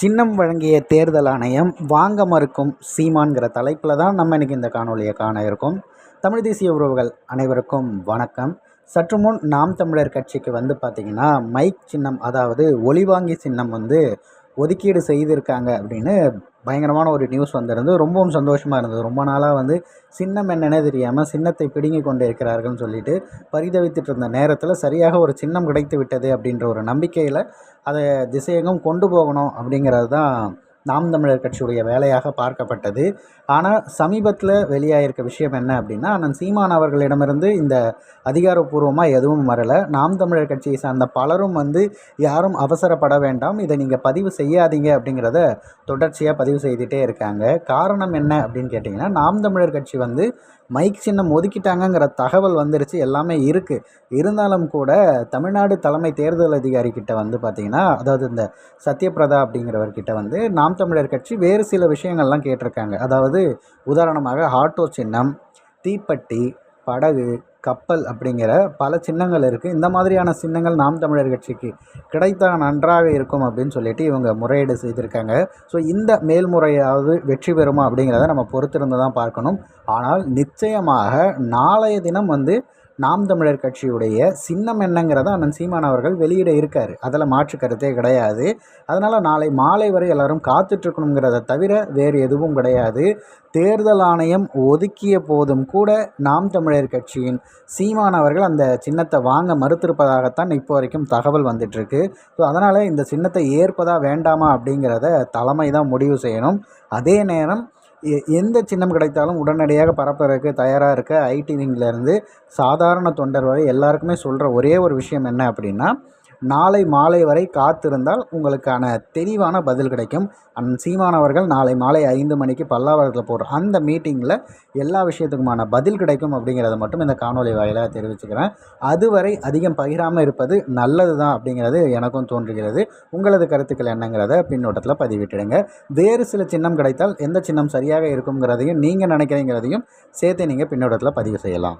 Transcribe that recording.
சின்னம் வழங்கிய தேர்தல் ஆணையம் வாங்க மறுக்கும் சீமான்கிற தலைப்பில் தான் நம்ம இன்றைக்கி இந்த காணொலியை காண இருக்கோம். தமிழ் தேசிய உறவுகள் அனைவருக்கும் வணக்கம். சற்று முன் நாம் தமிழர் கட்சிக்கு வந்து பார்த்திங்கன்னா மைக் சின்னம் அதாவது ஒளிவாங்கி சின்னம் வந்து ஒதுக்கீடு செய்திருக்காங்க அப்படின்னு பயங்கரமான ஒரு நியூஸ் வந்திருந்து ரொம்பவும் சந்தோஷமாக இருந்தது. ரொம்ப நாளாக வந்து சின்னம் என்னென்னே தெரியாமல் சின்னத்தை பிடுங்கி கொண்டு இருக்கிறார்கள்னு சொல்லிட்டு பரிதவித்துட்டு இருந்த நேரத்தில் சரியாக ஒரு சின்னம் கிடைத்து விட்டது அப்படின்ற ஒரு நம்பிக்கையில் அதை திசையெங்கும் கொண்டு போகணும் அப்படிங்கிறது தான் நாம் தமிழர் கட்சியுடைய வேலையாக பார்க்கப்பட்டது. ஆனால் சமீபத்தில் வெளியாகிருக்க விஷயம் என்ன அப்படின்னா அண்ணன் சீமான் அவர்களிடமிருந்து இந்த அதிகாரப்பூர்வமாக எதுவும் வரலை. நாம் தமிழர் கட்சியை சார்ந்த பலரும் வந்து யாரும் அவசரப்பட வேண்டாம். இதை நீங்கள் பதிவு செய்யாதீங்க அப்படிங்கிறத தொடர்ச்சியாக பதிவு செய்துகிட்டே இருக்காங்க. காரணம் என்ன அப்படின்னு கேட்டிங்கன்னா நாம் தமிழர் கட்சி வந்து மைக் சின்னம் ஒதுக்கிட்டாங்கங்கிற தகவல் வந்துருச்சு. எல்லாமே இருக்குது இருந்தாலும் கூட தமிழ்நாடு தலைமை தேர்தல் அதிகாரி கிட்ட வந்து பார்த்திங்கன்னா அதாவது இந்த சத்யபிரதா அப்படிங்கிறவர்கிட்ட வந்து நாம் தமிழர் கட்சி வேறு சில விஷயங்கள்லாம் கேட்டிருக்காங்க. அதாவது உதாரணமாக ஆட்டோ சின்னம் தீப்பெட்டி படகு கப்பல் அப்படிங்கிற பல சின்னங்கள் இருக்குது இந்த மாதிரியான சின்னங்கள் நாம் தமிழர் கட்சிக்கு கிடைத்தால் நன்றாக இருக்கும் அப்படின்னு சொல்லிட்டு இவங்க முறையீடு செய்திருக்காங்க. ஸோ இந்த மேல்முறையாவது வெற்றி பெறுமா அப்படிங்கிறத நம்ம பொறுத்திருந்து தான் பார்க்கணும். ஆனால் நிச்சயமாக நாளைய தினம் வந்து நாம் தமிழர் கட்சியுடைய சின்னம் என்னங்கிறத அண்ணன் சீமான் அவர்கள் வெளியிட இருக்கார். அதில் மாற்று கருத்தே கிடையாது. அதனால் நாளை மாலை வரை எல்லோரும் காத்துட்ருக்கணுங்கிறத தவிர வேறு எதுவும் கிடையாது. தேர்தல் ஆணையம் ஒதுக்கிய போதும் கூட நாம் தமிழர் கட்சியின் சீமான் அவர்கள் அந்த சின்னத்தை வாங்க மறுத்திருப்பதாகத்தான் இப்போ வரைக்கும் தகவல் வந்துட்டுருக்கு ஸோ அதனால் இந்த சின்னத்தை ஏற்பதா வேண்டாமா அப்படிங்கிறத தலைமை தான் முடிவு செய்யணும். அதே நேரம் எந்த சின்னம் கிடைத்தாலும் உடனடியாக பரப்புறதுக்கு தயாராக இருக்க ஐடி விங்லேருந்து சாதாரண தொண்டர் வரை எல்லாருக்குமே சொல்கிற ஒரே ஒரு விஷயம் என்ன அப்படின்னா நாளை மாலை வரை காத்திருந்தால் உங்களுக்கான தெளிவான பதில் கிடைக்கும். அந் சீமானவர்கள் நாளை மாலை ஐந்து மணிக்கு பல்லாவரத்தில் போடுற அந்த மீட்டிங்கில் எல்லா விஷயத்துக்குமான பதில் கிடைக்கும் அப்படிங்கிறத மட்டும் இந்த காணொலி வாயிலாக தெரிவிச்சுக்கிறேன். அதுவரை அதிகம் பகிராமல் இருப்பது நல்லது தான் அப்படிங்கிறது எனக்கும் தோன்றுகிறது. உங்களது கருத்துக்கள் என்னங்கிறத பின்னோட்டத்தில் பதிவிட்டுடுங்க. வேறு சில சின்னம் கிடைத்தால் எந்த சின்னம் சரியாக இருக்குங்கிறதையும் நீங்கள் நினைக்கிறீங்கிறதையும் சேர்த்து நீங்கள் பின்னோட்டத்தில் பதிவு செய்யலாம்.